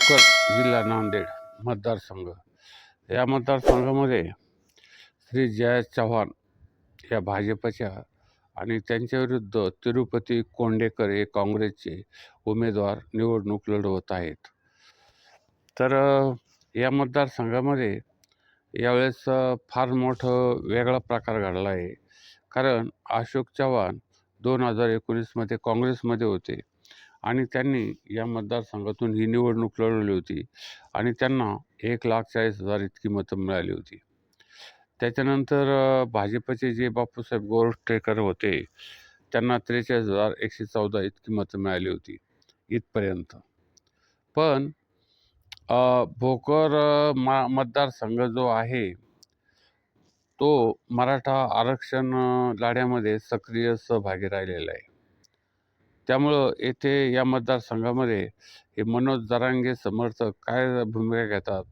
भोकर जिल्हा नांदेड मतदारसंघ. या मतदारसंघामध्ये श्री जया चव्हाण या भाजपच्या आणि त्यांच्या विरुद्ध तिरुपती कोंडेकर हे काँग्रेसचे उमेदवार निवडणूक लढवत आहेत. तर या मतदारसंघामध्ये यावेळेस फार मोठं वेगळा प्रकार घडला आहे. कारण अशोक चव्हाण दोन हजार एकोणीसमध्ये काँग्रेसमध्ये होते. आणि त्यांनी या मतदारसंघातून ही निवडणूक लढवली होती आणि त्यांना एक लाख चाळीस हजार इतकी मतं मिळाली होती. त्याच्यानंतर भाजपचे जे बापूसाहेब गोरठेकर होते त्यांना त्रेचाळीस हजार एकशे चौदा इतकी मतं मिळाली होती इथपर्यंत. पण भोकर मा मतदारसंघ जो आहे तो मराठा आरक्षण अ, लढ्यामध्ये सक्रिय सहभागी राहिलेला आहे. त्यामुळं येथे या मतदारसंघामध्ये हे मनोज दरांगे समर्थक काय भूमिका घेतात?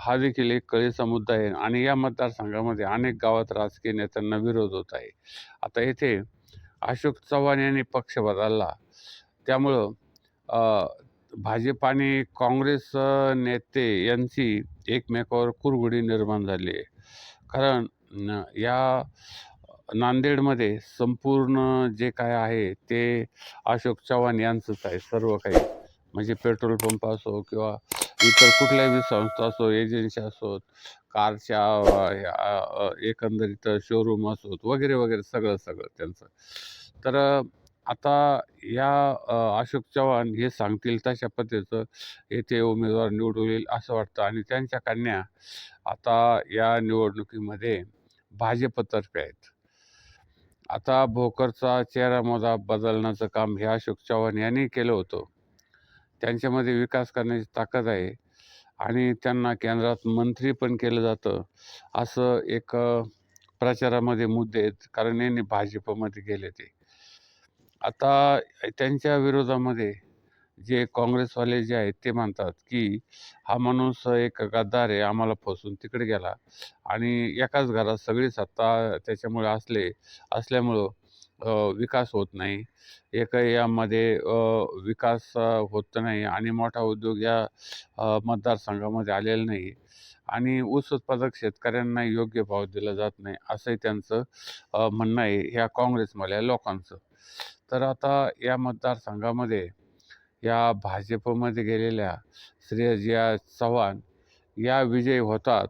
हा देखील एक कळीचा मुद्दा आहे आणि या मतदारसंघामध्ये अनेक गावात राजकीय नेत्यांना विरोध होत आहे. आता येथे अशोक चव्हाण यांनी पक्ष बदलला. त्यामुळं भाजप आणि काँग्रेस नेते यांची एकमेकावर कुरगुडी निर्माण झाली आहे. कारण या नांदेडमध्ये संपूर्ण जे काय आहे ते अशोक चव्हाण यांचंच आहे सर्व काही. म्हणजे पेट्रोल पंप असो किंवा इतर कुठल्याही संस्था असो एजन्सी असोत कारच्या एकंदरीत शोरूम असोत वगैरे वगैरे सगळं सगळं त्यांचं. तर आता या अशोक चव्हाण हे सांगतील तशा पद्धतीचं येथे उमेदवार निवडून येईल असं वाटतं. आणि त्यांच्या कन्या आता या निवडणुकीमध्ये भाजपतर्फे आहेत. आता भोकरचा चेहरा मोदा बदलण्याचं काम हे अशोक चव्हाण यांनी केलं होतं. त्यांच्यामध्ये विकास करण्याची ताकद आहे आणि त्यांना केंद्रात मंत्री पण केलं जातं असं एक प्रचारामध्ये मुद्दे आहेत. कारण यांनी भाजपमध्ये गेले ते. आता त्यांच्या विरोधामध्ये जे काँग्रेसवाले जे आहेत ते म्हणतात की हा माणूस एक गद्दार आहे आम्हाला फसून तिकडे गेला. आणि एकाच घरात सगळी सत्ता त्याच्यामुळे असले असल्यामुळं विकास होत नाही. एक यामध्ये विकास होत नाही आणि मोठा उद्योग या मतदारसंघामध्ये आलेला नाही आणि ऊस उत्पादक शेतकऱ्यांना योग्य भाव दिला जात नाही असंही त्यांचं म्हणणं आहे ह्या काँग्रेसमधल्या लोकांचं. तर आता या मतदारसंघामध्ये या भाजपमध्ये गेलेल्या श्रेयजिया चव्हाण या विजयी होतात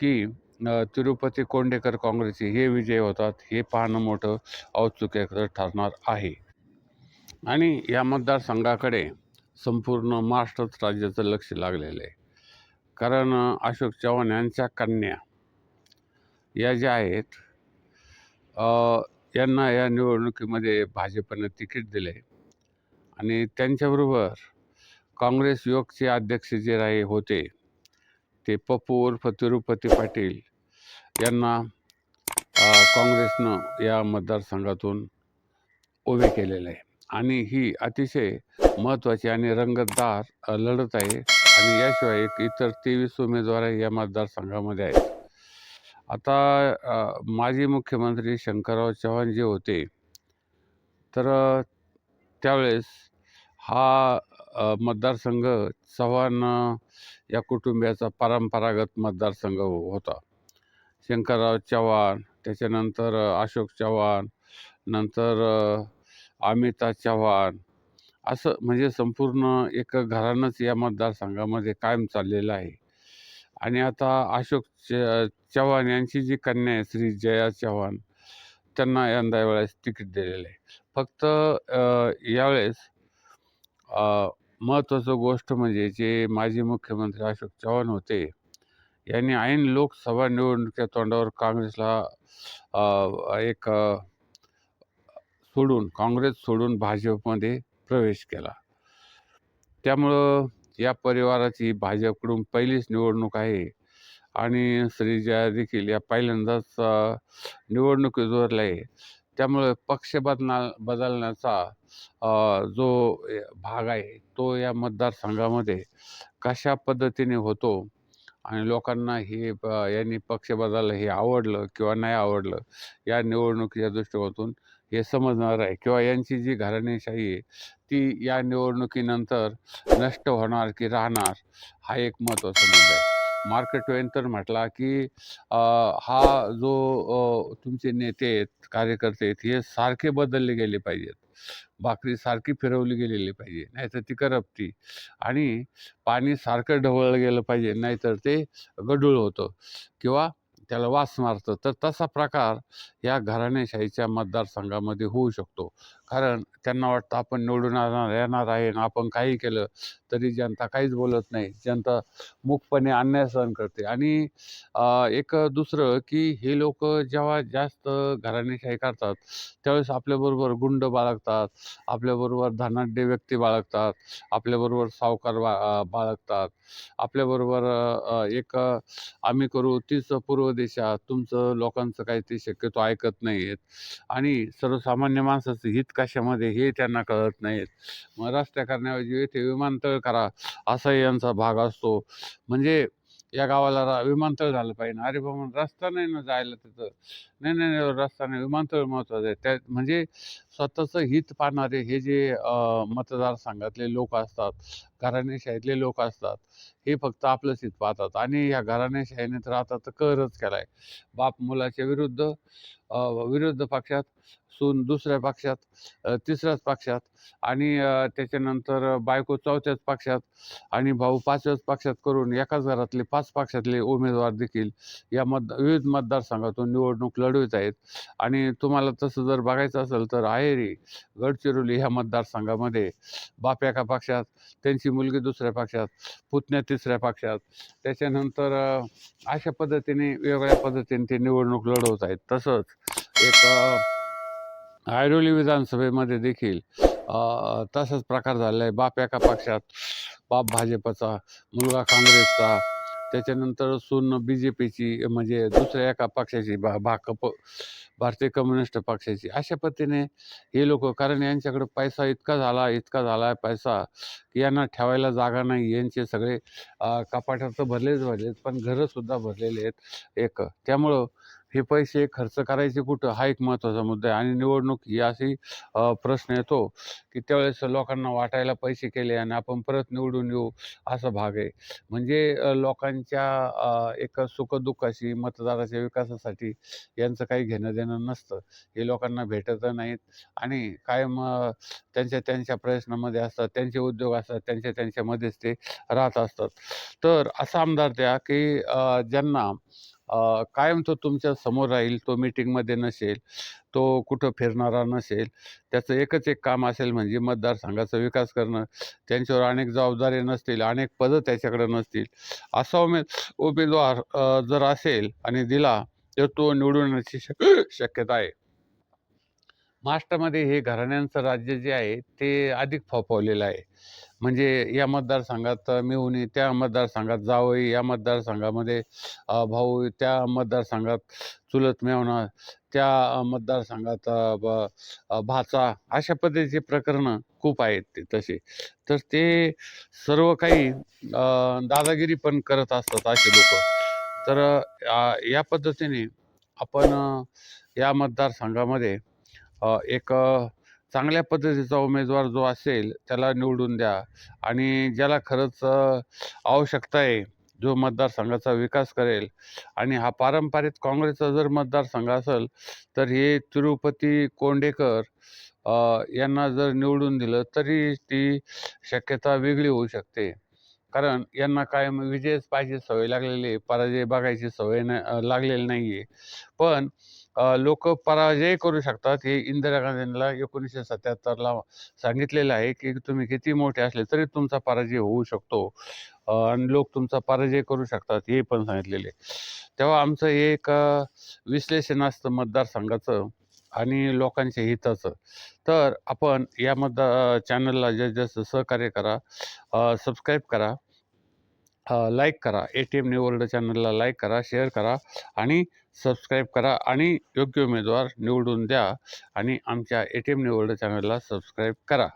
की तिरुपती कोंडेकर काँग्रेसचे हे विजय होतात हे पाहणं मोठं औत्सुक्याचं ठरणार आहे. आणि या मतदारसंघाकडे संपूर्ण महाराष्ट्रात राज्याचं लक्ष लागलेलं आहे. कारण अशोक चव्हाण यांच्या कन्या या ज्या आहेत यांना या निवडणुकीमध्ये भाजपनं तिकीट दिले आणि त्यांच्याबरोबर काँग्रेस युवकचे अध्यक्ष जे राहे होते ते पप्पू उर्फ तिरुपती पाटील यांना काँग्रेसनं या मतदारसंघातून उभे केलेलं आहे. आणि ही अतिशय महत्त्वाची आणि रंगतदार लढत आहे. आणि याशिवाय एक इतर तेवीस उमेदवार या मतदारसंघामध्ये आहेत. आता माजी मुख्यमंत्री शंकरराव चव्हाण जे होते तर त्यावेळेस हा मतदारसंघ चव्हाण या कुटुंबियाचा परंपरागत मतदारसंघ हो, होता. शंकरराव चव्हाण त्याच्यानंतर अशोक चव्हाण नंतर अमिता चव्हाण. असं म्हणजे संपूर्ण एक घराणंच या मतदारसंघामध्ये कायम चाललेलं आहे. आणि आता अशोक च चव्हाण यांची जी कन्या आहे श्री जया चव्हाण त्यांना यंदा वेळेस तिकीट दिलेलं आहे. फक्त यावेळेस महत्त्वाचं गोष्ट म्हणजे जे माजी मुख्यमंत्री अशोक चव्हाण होते यांनी ऐन लोकसभा निवडणुकीच्या तोंडावर काँग्रेसला एक सोडून काँग्रेस सोडून भाजपमध्ये प्रवेश केला. त्यामुळं या परिवाराची भाजपकडून पहिलीच निवडणूक आहे आणि श्रीजया देखील या पहिल्यांदाच निवडणूक उजवरला आहे त्यामुळे पक्ष बदना बदलण्याचा जो भाग आहे तो या मतदारसंघामध्ये कशा पद्धतीने होतो? आणि लोकांना हे प यांनी पक्ष बदललं हे आवडलं किंवा नाही आवडलं या निवडणुकीच्या दृष्टिकोनातून हे समजणार आहे? किंवा यांची जी घराणेशाही आहे ती या निवडणुकीनंतर नष्ट होणार की राहणार हा एक महत्त्वाचा मुद्दा आहे. मार्क ट्वेन तर म्हटला की हा जो तुमचे नेते आहेत कार्यकर्ते आहेत हे सारखे बदलले गेले पाहिजेत. भाकरी सारखी फिरवली गेलेली पाहिजे नाहीतर ती करपती. आणि पाणी सारखं ढवळलं गेलं पाहिजे नाहीतर ते गढूळ होतं. किंवा त्याला वास मारतं तर तसा प्रकार या घराणेशाहीच्या मतदारसंघामध्ये होऊ शकतो. कारण त्यांना वाटतं आपण निवडून येणार येणार आहे आपण काही केलं तरी जनता काहीच बोलत नाही. जनता मुखपणे अन्याय सहन करते. आणि एक दुसरं की हे लोक जेव्हा जास्त घराणेशाही करतात त्यावेळेस आपल्याबरोबर गुंड बाळगतात आपल्याबरोबर धनाढ्य व्यक्ती बाळगतात आपल्याबरोबर सावकार बा बाळगतात आपल्याबरोबर एक आम्ही करू तीच पूर्व देशात तुमचं लोकांचं काही ते शक्यतो ऐकत नाही आहेत आणि सर्वसामान्य माणसाचं हित कशामध्ये हे त्यांना कळत नाहीत मग रस्त्या करण्याऐवजी येथे विमानतळ करा असा यांचा भाग असतो. म्हणजे या गावाला रा- विमानतळ झालं पाहिजे. अरे बाबा रस्ता नाही ना जायला तिथं. नाही नाही नाही, रस्ता नाही. विमानतळ महत्वाचं आहे. त्या म्हणजे स्वतःचं हित पाहणारे हे जे मतदारसंघातले लोक असतात घराणेशाहीतले लोक असतात. हे फक्त आपलंच हित पाहतात. आणि ह्या घराणेशाहीने तर आता तर कहरच केलाय. बाप मुलाच्या विरुद्ध विरुद्ध पक्षात सून दुसऱ्या पक्षात तिसऱ्याच पक्षात आणि त्याच्यानंतर बायको चौथ्याच पक्षात आणि भाऊ पाचव्याच पक्षात करून एकाच घरातले पाच पक्षातले उमेदवार देखील या मत विविध मतदारसंघातून निवडणूक लढवित आहेत. आणि तुम्हाला तसं जर बघायचं असेल तर आहेरी गडचिरोली ह्या मतदारसंघामध्ये बाप एका पक्षात त्यांची मुलगी दुसऱ्या पक्षात पुतण्या तिसऱ्या पक्षात. त्याच्यानंतर अशा पद्धतीने वेगवेगळ्या पद्धतीने ते निवडणूक लढवत आहेत. तसंच एक आयरोली ऐरोली विधानसभेमध्ये देखील तसाच प्रकार झालेला आहे बाप एका पक्षात बाप भाजपचा मुलगा काँग्रेसचा त्याच्यानंतर सून बी जे पीची म्हणजे दुसऱ्या एका पक्षाची भा भाकप भारतीय कम्युनिस्ट पक्षाची अशा पद्धतीने हे लोक कारण यांच्याकडे पैसा इतका झाला इतका झाला आहे पैसा की यांना ठेवायला जागा नाही. यांचे सगळे कपाटात तर भरलेच भरलेत पण घरंसुद्धा भरलेले आहेत एक. त्यामुळं हे पैसे खर्च करायचे कुठं? हा एक महत्त्वाचा मुद्दा आहे. आणि निवडणूक ही अशी प्रश्न येतो की त्यावेळेस लोकांना वाटायला पैसे केले आणि आपण परत निवडून येऊ असा भाग आहे. म्हणजे लोकांच्या एका सुखदुःखाशी मतदाराच्या विकासासाठी यांचं काही घेणं देणं नसतं. हे लोकांना भेटत नाहीत. आणि कायम त्यांच्या त्यांच्या प्रयत्नामध्ये असतात त्यांचे उद्योग असतात त्यांच्या त्यांच्यामध्येच ते राहत असतात. तर असा आमदार द्या की ज्यांना कायम तो तुमच्यासमोर राहील तो मीटिंगमध्ये नसेल तो कुठं फिरणारा नसेल त्याचं एकच एक काम असेल म्हणजे मतदारसंघाचा विकास करणं. त्यांच्यावर अनेक जबाबदारी नसतील अनेक पदं त्याच्याकडे नसतील. असा उमेद उमेदवार जर असेल आणि दिला तर तो निवडून येण्याची शक शक्यता आहे. महाराष्ट्रामध्ये हे घराण्यांचं राज्य जे आहे ते अधिक फोफावलेलं आहे. म्हणजे या मतदारसंघात मेहुणी त्या मतदारसंघात जावई या मतदारसंघामध्ये भाऊ त्या मतदारसंघात चुलत मेवणा त्या मतदारसंघात ब भाचा अशा पद्धतीचे प्रकरणं खूप आहेत ते तसे. तर ते सर्व काही दादागिरी पण करत असतात असे लोक. तर या पद्धतीने आपण या मतदारसंघामध्ये एक चांगल्या पद्धतीचा उमेदवार जो असेल त्याला निवडून द्या. आणि ज्याला खरंच आवश्यकता आहे जो मतदारसंघाचा विकास करेल आणि हा पारंपरिक काँग्रेसचा जर मतदारसंघ असेल तर हे तिरुपती कोंडेकर यांना जर निवडून दिलं तरी ती शक्यता वेगळी होऊ शकते. कारण यांना कायम विजयच पाहिजे सवय लागलेली आहे. पराजय बघायची सवय न लागलेली नाही आहे पण लोक पराजय करू शकतात हे इंदिरा गांधींना एकोणीसशे सत्याहत्तरला सांगितलेलं आहे की तुम्ही किती मोठे असले तरी तुमचा पराजय होऊ शकतो. आणि लोक तुमचा पराजय करू शकतात हे पण सांगितलेले तेव्हा आमचं एक विश्लेषण असतं मतदारसंघाचं. आणि लोकांच्या हिताचं. तर आपण या चॅनलला जास्त जास्त सहकार्य करा सबस्क्राईब करा लाईक करा A T M new world चॅनलला लाईक करा शेअर करा आणि सबस्क्राईब करा आणि योग्य उमेदवार निवडून द्या आणि आमच्या A T M new world चॅनलला सबस्क्राईब करा.